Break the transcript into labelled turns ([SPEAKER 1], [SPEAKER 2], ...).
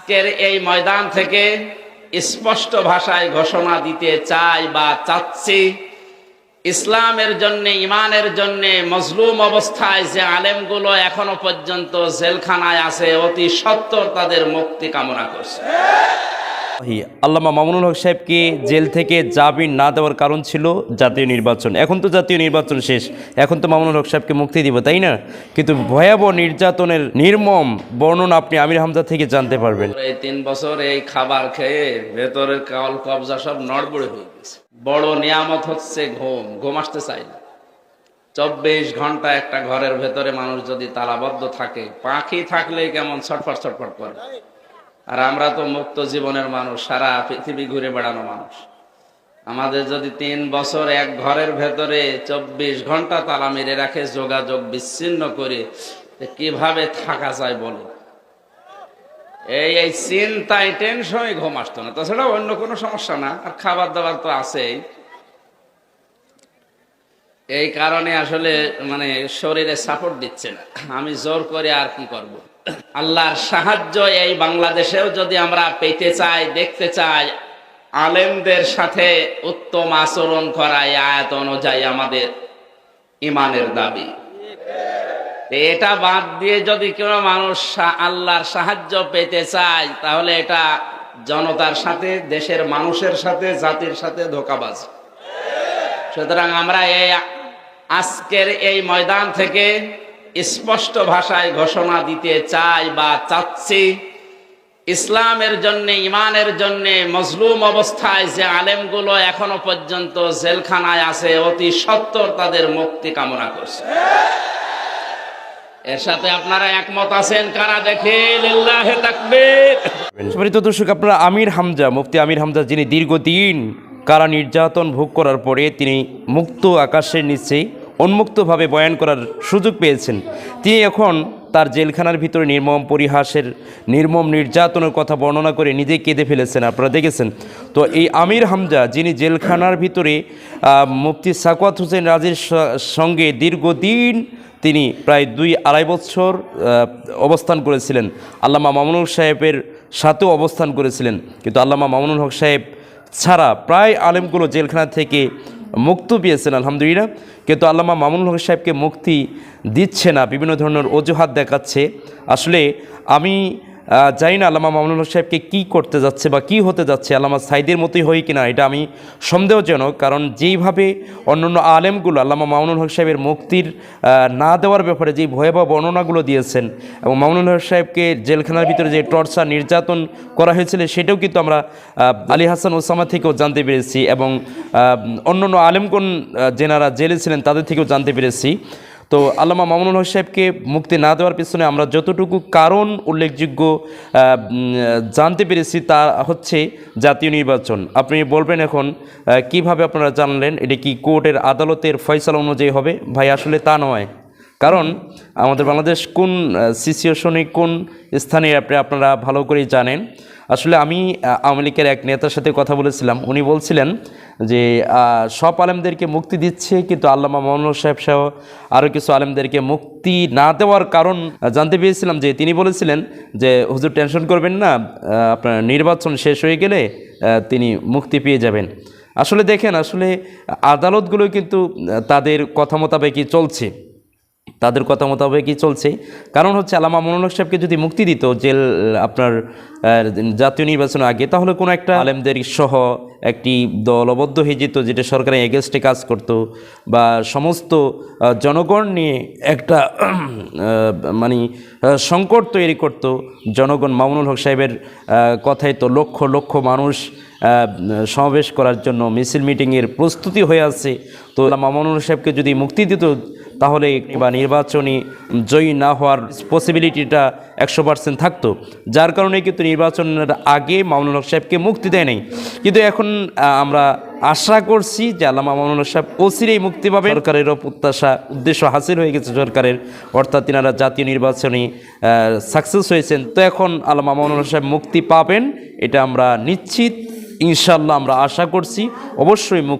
[SPEAKER 1] আজকের এই ময়দান থেকে স্পষ্ট ভাষায় ঘোষণা দিতে চাই বা চাচ্ছি, ইসলামের জন্য, ইমানের জন্য মজলুম অবস্থায় যে আলেমগুলো এখনও পর্যন্ত জেলখানায় আছে, অতি সত্তর তাদের মুক্তি কামনা করছে।
[SPEAKER 2] আল্লামা মামুনুল হক সাহেবকে জেল থেকে জামিন না দেওয়ার কারণ ছিল? জাতীয় নির্বাচন। এখন তো জাতীয় নির্বাচন শেষ। এখন তো মামুনুল হক সাহেবকে মুক্তি দিব, তাই না? কিন্তু ভয়াবহ নির্যাতনের নির্মম বর্ণনা আপনি আমির হামজা থেকে জানতে পারবেন।
[SPEAKER 1] এই তিন বছর এই খাবার খেয়ে ভেতরের কাল কবজা সব নড়বড়ে হয়ে গেছে। বড় নিয়ামত হচ্ছে ঘুম। ঘুম আসতে চাই না। চব্বিশ ঘণ্টা একটা ঘরের ভেতরে মানুষ যদি তালাবদ্ধ থাকে, পাখি থাকলে কেমন ছটফট ছটফট করে। আর আমরা তো মুক্ত জীবনের মানুষ, সারা পৃথিবী ঘুরে বেড়ানো মানুষ। আমাদের যদি তিন বছর এক ঘরের ভেতরে চব্বিশ ঘণ্টা তালা মেরে রাখে, যোগাযোগ বিচ্ছিন্ন করে কীভাবে থাকা যায় বলে? এই এই চিন্তায় টেনশনে ঘুম আসতো না। তাছাড়া অন্য কোনো সমস্যা না, আর খাবার দাবার তো আছেই। এই কারণে আসলে মানে শরীরে সাপোর্ট দিচ্ছে না। আমি জোর করে আর কি করব। আল্লাহর সাহায্য এই বাংলাদেশেও যদি আমরা পেতে চাই, দেখতে চাই, আলেমদের সাথে উত্তম আচরণ করা আয়াত অনুযায়ী আমাদের ইমানের দাবি। এটা বাদ দিয়ে যদি কোনো মানুষ আল্লাহর সাহায্য পেতে চায়, তাহলে এটা জনতার সাথে, দেশের মানুষের সাথে, জাতির সাথে ধোকাবাজ। সুতরাং আমরা এই আজকের এই ময়দান থেকে স্পষ্ট ভাষায় ঘোষণা দিতে চাই বা চাচ্ছি, ইসলামের জন্য, ইমানের জন্য মজলুম অবস্থায় যে আলেমগুলো এখনও পর্যন্ত জেলখানায় আছে, অতি সত্তর তাদের মুক্তি কামনা করছে। এর সাথে আপনারা একমত আছেন কারা দেখে?
[SPEAKER 2] দর্শক, আপনারা আমির হামজা, মুফতি আমির হামজা যিনি দীর্ঘদিন কারা নির্যাতন ভোগ করার পরে তিনি মুক্ত আকাশের নিচেই উন্মুক্তভাবে বয়ান করার সুযোগ পেয়েছেন। তিনি এখন তার জেলখানার ভিতরে নির্মম পরিহাসের, নির্মম নির্যাতনের কথা বর্ণনা করে নিজে কেঁদে ফেলেছেন। আপনারা দেখেছেন? তো এই আমির হামজা, যিনি জেলখানার ভিতরে মুফতি সাকওয়াত হোসেন রাজের সঙ্গে দীর্ঘদিন তিনি প্রায় দুই আড়াই বছর অবস্থান করেছিলেন। আল্লামা মামুনুল সাহেবের সাথেও অবস্থান করেছিলেন। কিন্তু আল্লামা মামুনুল হক সাহেব ছাড়া প্রায় আলেমগুলো জেলখানা থেকে মুক্ত পেয়েছেন, আলহামদুলিল্লাহ। কিন্তু আল্লামা মামুনুল হক সাহেবকে মুক্তি দিচ্ছে না, বিভিন্ন ধরনের অজুহাত দেখাচ্ছে। আসলে আমি জানি না, আল্লামা মামুনুল সাহেবকে কী করতে যাচ্ছে বা কী হতে যাচ্ছে, আল্লামা সাইদের মতোই হয় কিনা, এটা আমি সন্দেহজনক, কারণ যেইভাবে অন্যান্য আলেমগুলো আল্লামা মামুনুল হক সাহেবের মুক্তির না দেওয়ার ব্যাপারে যেই ভয়াবহ বর্ণনাগুলো দিয়েছেন এবং মামুনুল হক সাহেবকে জেলখানার ভিতরে যে টর্চার, নির্যাতন করা হয়েছিল, সেটাও কিন্তু আমরা আলী হাসান ওসামা থেকেও জানতে পেরেছি এবং অন্যান্য আলেমগণ যেনারা জেলে ছিলেন, তাদের থেকেও জানতে পেরেছি। তো আল্লামা মামুনুল হক সাহেবকে মুক্তি না দেওয়ার পিছনে আমরা যতটুকু কারণ উল্লেখযোগ্য জানতে পেরেছি তা হচ্ছে জাতীয় নির্বাচন। আপনি বলবেন এখন কীভাবে আপনারা জানলেন এটা কি কোর্টের আদালতের ফয়সালা অনুযায়ী হবে? ভাই, আসলে তা নয়। কারণ আমাদের বাংলাদেশ কোন সিচুয়েশনে কোন স্থানে আপনি, আপনারা ভালো করেই জানেন। আসলে আমি আওয়ামী লীগের এক নেতার সাথে কথা বলেছিলাম। উনি বলছিলেন যে সব আলেমদেরকে মুক্তি দিচ্ছে, কিন্তু আল্লামা মোহাম্মদ সাহেব সহ আরও কিছু আলেমদেরকে মুক্তি না দেওয়ার কারণ জানতে পেরেছিলাম যে, তিনি বলেছিলেন যে, হুজুর, টেনশন করবেন না আপনার নির্বাচন শেষ হয়ে গেলে তিনি মুক্তি পেয়ে যাবেন। আসলে দেখেন, আসলে আদালতগুলো কিন্তু তাদের কথা মোতাবেকই চলছে। তাদের কথা মোতাবেকই চলছে। কারণ হচ্ছে আলামা মনোনক সাহেবকে যদি মুক্তি দিত জেল, আপনার জাতীয় নির্বাচনের আগে, তাহলে কোনো একটা আলেমদের সহ একটি দলবদ্ধ হয়ে যেত যেটা সরকারের এগেনস্টে কাজ করত বা সমস্ত জনগণ নিয়ে একটা মানে সংকট তৈরি করত। জনগণ মামুনুল হক সাহেবের কথায় তো লক্ষ লক্ষ মানুষ সমাবেশ করার জন্য মিছিল মিটিংয়ের প্রস্তুতি হয়ে আছে। তো মামুনুল সাহেবকে যদি মুক্তি দিত তাহলে বা নির্বাচনী জয়ী না হওয়ার পসিবিলিটিটা একশো পার্সেন্ট থাকতো। যার কারণে কিন্তু নির্বাচনের আগে মামুনুল হক সাহেবকে মুক্তি দেয় নাই। কিন্তু এখন আমরা আশা করছি যে আল্লামা মামুনুল হক সাহেব অচিরেই মুক্তি পাবে সরকারেরও প্রত্যাশা উদ্দেশ্য হাসিল হয়ে গেছে সরকারের। অর্থাৎ তিনারা জাতীয় নির্বাচনী সাকসেস হয়েছেন। তো এখন আল্লামা মামুনুল হক সাহেব মুক্তি পাবেন, এটা আমরা নিশ্চিত। ইনশাল্লাহ আমরা আশা করছি। অবশ্যই মুক্তি